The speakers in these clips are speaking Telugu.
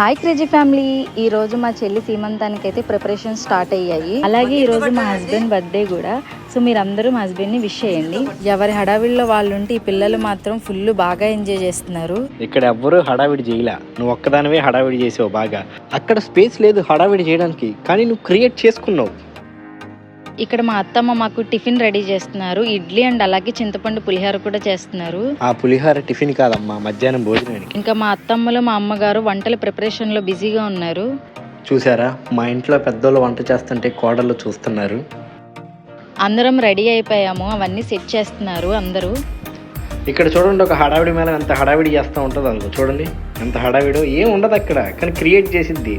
Hi crazy family. ఈ రోజు మా చెల్లి సీమంతానికి అయితే ప్రిపరేషన్ స్టార్ట్ అయ్యాయి. అలాగే ఈ రోజు మా హస్బెండ్ బర్త్డే కూడా. సో మీరందరూ మా హస్బెండ్ని విష్ చేయండి. ఎవరి హడావిడిలో వాళ్ళు ఉంటే ఈ పిల్లలు మాత్రం ఫుల్ బాగా ఎంజాయ్ చేస్తున్నారు. ఇక్కడ ఎవ్వరూ హడావిడి చేయలే. నువ్వు ఒక్కదానివే హడావిడి చేసావు బాగా. అక్కడ స్పేస్ లేదు హడావిడి చేయడానికి. కానీ నువ్వు క్రియేట్ చేసుకున్నావు. ఇక్కడ మా అత్తమ్మ మాకు టిఫిన్ రెడీ చేస్తున్నారు. ఇడ్లీ అండ్ అలాగే చింతపండు పులిహోర కూడా చేస్తున్నారు. ఆ పులిహోర టిఫిన్ కాదమ్మా మధ్యాహ్నం భోజనానికి. ఇంకా మా అత్తమ్మలు మా అమ్మగారు వంటల ప్రిపరేషన్లో బిజీగా ఉన్నారు. చూసారా మా ఇంట్లో పెద్దోళ్ళు వంట చేస్తుంటే కోడళ్ళు చూస్తున్నారు. అందరం రెడీ అయిపోయాము అవన్నీ సెట్ చేస్తున్నారు అందరూ. ఇక్కడ చూడండి ఒక హడావిడి మేళం ఎంత హడావిడి చేస్తూ ఉంటుంది అనుకో చూడండి ఎంత హడావిడో ఏం ఉండదు అక్కడ కానీ క్రియేట్ చేసిద్ది.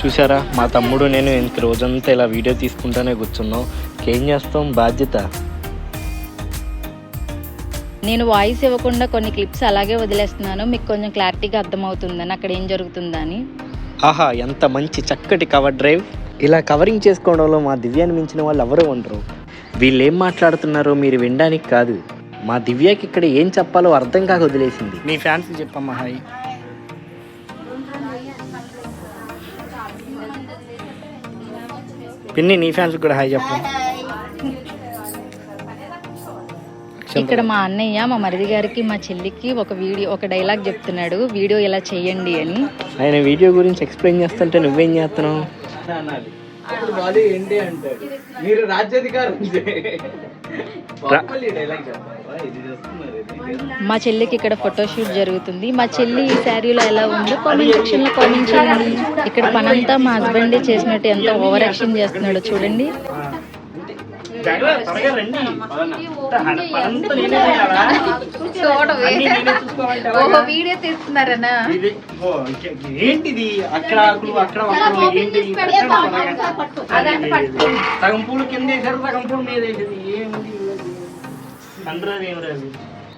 చూసారా మా తమ్ముడు నేను ఇంత రోజంతా ఇలా వీడియో తీసుకుంటానే కూర్చున్నాం. ఏం చేస్తాం? బాధ్యత. నేను వాయిస్ ఇవ్వకుండా కొన్ని క్లిప్స్ అలాగే వదిలేస్తున్నాను. మీకు కొంచెం క్లారిటీగా అర్థమవుతుందని అక్కడ ఏం జరుగుతుందని. ఆహా ఎంత మంచి చక్కటి కవర్ డ్రైవ్ ఇలా కవరింగ్ చేసుకోవడంలో మా దివ్యాన్ని మించిన వాళ్ళు ఎవరు ఉండరు. వీళ్ళు ఏం మాట్లాడుతున్నారో మీరు వినడానికి కాదు. మా దివ్యకి ఇక్కడ ఏం చెప్పాలో అర్థం కాక వదిలేసింది. నీ ఫ్యాన్స్ చెప్పమ్మా హాయ్. పిన్ని నీ ఫ్యాన్స్ కూడా హాయ్ చెప్పు. ఇక్కడ మా అన్నయ్య మా మరిది గారికి మా చెల్లికి ఒక వీడియో ఒక డైలాగ్ చెప్తున్నాడు. వీడియో ఇలా చేయండి అని. ఆయన వీడియో గురించి ఎక్స్ప్లెయిన్ చేస్తుంటే నువ్వేం చేస్తున్నావు? అప్పుడు బాలు ఏంటి అంటాడు మీరు రాజ్యాధికారం మా చెల్లికి ఇక్కడ ఫోటోషూట్ జరుగుతుంది. మా చెల్లి ఈ శారీలో ఎలా ఉందో కామెంట్ సెక్షన్లో కామెంట్ చేయండి. ఇక్కడ పనంతా మా హస్బెండ్ చేసినట్టు ఎంత ఓవర్ యాక్షన్ చేస్తున్నాడో చూడండి? వీడియో తీస్తున్నారనా? ఏంటిది? అక్కడ అక్కడ సగం పూలు కింద వేసారు సగం పూలు మీద వేసేది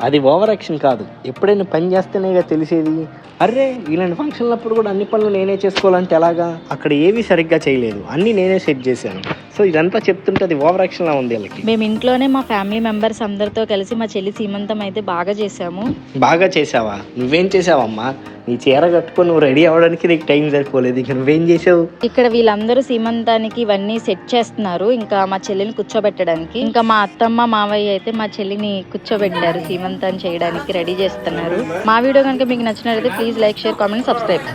అది ఓవర్ యాక్షన్ కాదు. ఎప్పుడైనా పని చేస్తేనేగా తెలిసేది. అర్రే ఇలాంటి ఫంక్షన్లప్పుడు కూడా అన్ని పనులు నేనే చేసుకోవాలంటే ఎలాగా? అక్కడ ఏవి సరిగ్గా చేయలేదు. అన్నీ నేనే సెట్ చేశాను. సో ఇదంతా చెప్తుంటే అది ఓవర్ యాక్షన్లా ఉంది వీళ్ళకి. మేము ఇంట్లోనే మా ఫ్యామిలీ మెంబర్స్ అందరితో కలిసి మా చెల్లి సీమంతం అయితే బాగా చేసాము బాగా చేసావా నువ్వేం చేసావమ్మా నీ చీర కట్టుకొని నువ్వు రెడీ అవ్వడానికి నీకు టైం సరిపోలేదు. ఇక నువ్వేం చేసావు ఇక్కడ వీళ్ళందరూ సీమంతానికి ఇవన్నీ సెట్ చేస్తున్నారు. ఇంకా మా చెల్లిని కూర్చోబెట్టడానికి. ఇంకా మా అత్తమ్మ మావయ్య అయితే మా చెల్లిని కూర్చోబెట్టారు సీమంతాన్ని చేయడానికి రెడీ చేస్తున్నారు. మా వీడియో కనుక మీకు నచ్చినట్లయితే please like share comment subscribe.